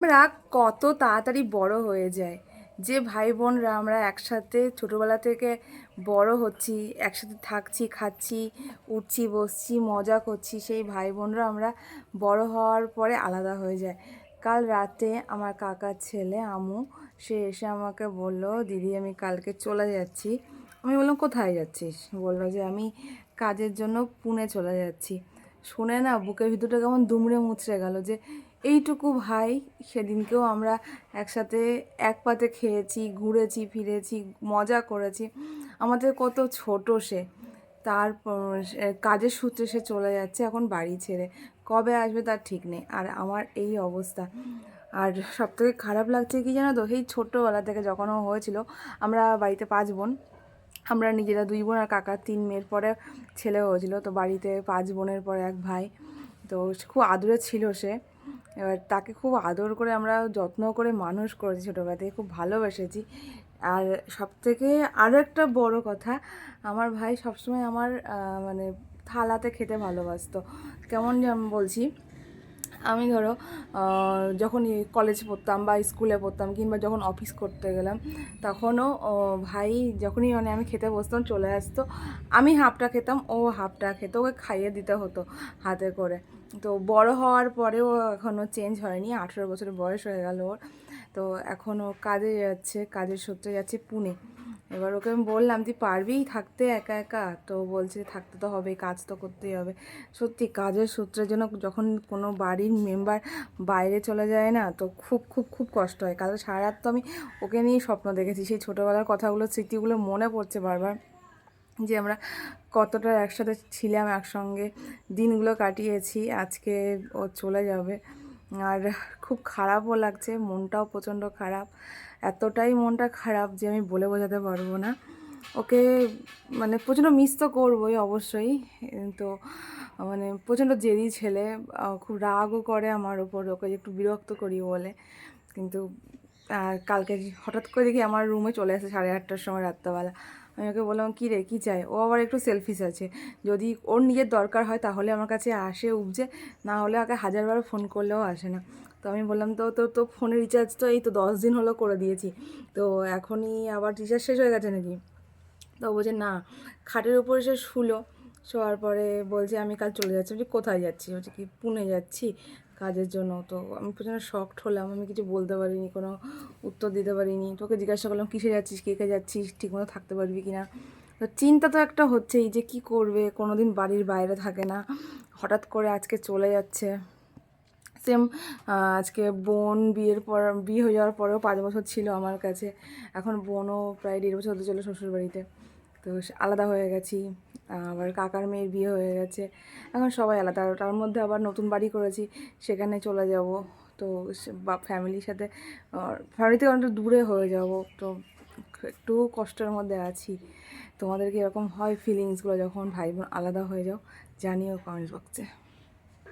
আমরা কত তাড়াতাড়ি বড় হয়ে যায়। যে ভাই বোনরা আমরা একসাথে ছোটোবেলা থেকে বড় হচ্ছি, একসাথে থাকছি, খাচ্ছি, উঠছি, বসছি, মজা করছি, সেই ভাই বোনরা আমরা বড় হওয়ার পরে আলাদা হয়ে যায়। কাল রাতে আমার কাকার ছেলে আমু, সে এসে আমাকে বলল, দিদি, আমি কালকে চলে যাচ্ছি। আমি বললাম, কোথায় যাচ্ছিস? বলল যে, আমি কাজের জন্য পুনে চলে যাচ্ছি। শুনে না বুকের ভিতরটা কেমন দুমড়ে মুচড়ে গেল যে এইটুকু ভাই, সেদিনকেও আমরা একসাথে এক পাতে খেয়েছি, ঘুরেছি, ফিরেছি, মজা করেছি। আমাদের কত ছোট সে। তার কাজের সূত্রে সে চলে যাচ্ছে এখন বাড়ি ছেড়ে। কবে আসবে তার ঠিক নেই। আর আমার এই অবস্থা। আর সব থেকে খারাপ লাগছে কি জানো তো, সেই ছোট্টোবেলা থেকে যখন হয়েছিল, আমরা বাড়িতে পাঁচ বোন। আমরা নিজেরা দুই বোন আর কাকার তিন মেয়ের পরে ছেলে হয়েছিল। তো বাড়িতে পাঁচ বোনের পরে এক ভাই। তো খুব আদরে ছিল সে। এবার তাকে খুব আদর করে আমরা যত্ন করে মানুষ করেছি ছোটোবেলা থেকে, খুব ভালোবেসেছি। আর সব থেকে আরও একটা বড় কথা, আমার ভাই সবসময় আমার মানে থালাতে খেতে ভালোবাসত। কেমন বলছি আমি ধরো যখন কলেজ পড়তাম বা স্কুলে পড়তাম কিংবা যখন অফিস করতে গেলাম, তখনও ভাই যখনই মানে আমি খেতে বসতাম চলে আসতো, আমি হাফটা খেতাম, ও হাফটা খেত, ওকে খাইয়ে দিতে হতো হাতে করে। তো বড় হওয়ার পরেও এখনও চেঞ্জ হয়নি, আঠেরো বছর বয়স হয়ে গেল ওর। তো এখনও কাজে যাচ্ছে, কাজের সূত্রে যাচ্ছে পুনে। এবার ওকে আমি বললাম, তুই পারবি থাকতে একা একা? তো বলছে, থাকতে তো হবে কাজ তো করতেই হবে। সত্যি, কাজের সূত্রের জন্য যখন কোনো বাড়ির মেম্বার বাইরে চলে যায় না, তো খুব খুব খুব কষ্ট হয়। কারণ সারা রাত তো আমি ওকে নিয়েই স্বপ্ন দেখেছি। সেই ছোটোবেলার কথাগুলো, স্মৃতিগুলো মনে পড়ছে বারবার, যে আমরা কতটা একসাথে ছিলাম, একসঙ্গে দিনগুলো কাটিয়েছি, আজকে ও চলে যাবে। আর খুব খারাপও লাগছে, মনটাও প্রচণ্ড খারাপ। এতটাই মনটা খারাপ যে আমি বলে বোঝাতে পারব না। ওকে মানে প্রচণ্ড মিস তো করবোই অবশ্যই। তো মানে প্রচণ্ড জেদি ছেলে খুব রাগও করে আমার ওপর ওকে একটু বিরক্ত করি বলে। কিন্তু, আর কালকে হঠাৎ করে দেখি আমার রুমে চলে আসে সাড়ে আটটার সময় রাত্রেবেলা। আমি ওকে বললাম, কী রে, কী চাই? ও আবার একটু সেলফিস আছে। যদি ওর নিজের দরকার হয়, তাহলে আমার কাছে আসে, উপজে। না হলে ওকে হাজারবার ফোন করলেও আসে না। তো আমি বললাম, তো তো তো ফোনের রিচার্জ তো এই তো দশ দিন হলো করে দিয়েছি। তো এখনই আবার রিচার্জ শেষ হয়ে গেছে নাকি? তো বলছে, না, খাটের উপরে সে শুলো। শোয়ার পরে বলছে, আমি কাল চলে যাচ্ছি। বলছি, কোথায় যাচ্ছি বলছে, কি, পুনে যাচ্ছি কাজের জন্য। তো আমি প্রচণ্ড শকড হলাম, আমি কিছু বলতে পারিনি, কোনো উত্তর দিতে পারিনি। তোকে জিজ্ঞাসা করলাম, কিসে যাচ্ছিস? কে কে যাচ্ছিস? ঠিকমতো থাকতে পারবি কি না তো চিন্তা তো একটা হচ্ছেই যে কি করবে কোনো দিন বাড়ির বাইরে থাকে না। হঠাৎ করে আজকে চলে যাচ্ছে। সেম আজকে বোন বিয়ের পর, বিয়ে হয়ে যাওয়ার পরেও পাঁচ বছর ছিল আমার কাছে। এখন বোনও প্রায় দেড় বছর হতে চলে শ্বশুরবাড়িতে। তো আলাদা হয়ে গেছি, আবার কাকার মেয়ের বিয়ে হয়ে গেছে। এখন সবাই আলাদা, তার মধ্যে আবার নতুন বাড়ি করেছি, সেখানে চলে যাব। তো ফ্যামিলির সাথে ফ্যামিলি থেকে অনেকটা দূরে হয়ে যাব। তো একটু কষ্টের মধ্যে আছি। তোমাদেরকে এরকম হয় ফিলিংসগুলো যখন ভাই বোন আলাদা হয়ে যাও, জানিও কমেন্ট বক্সে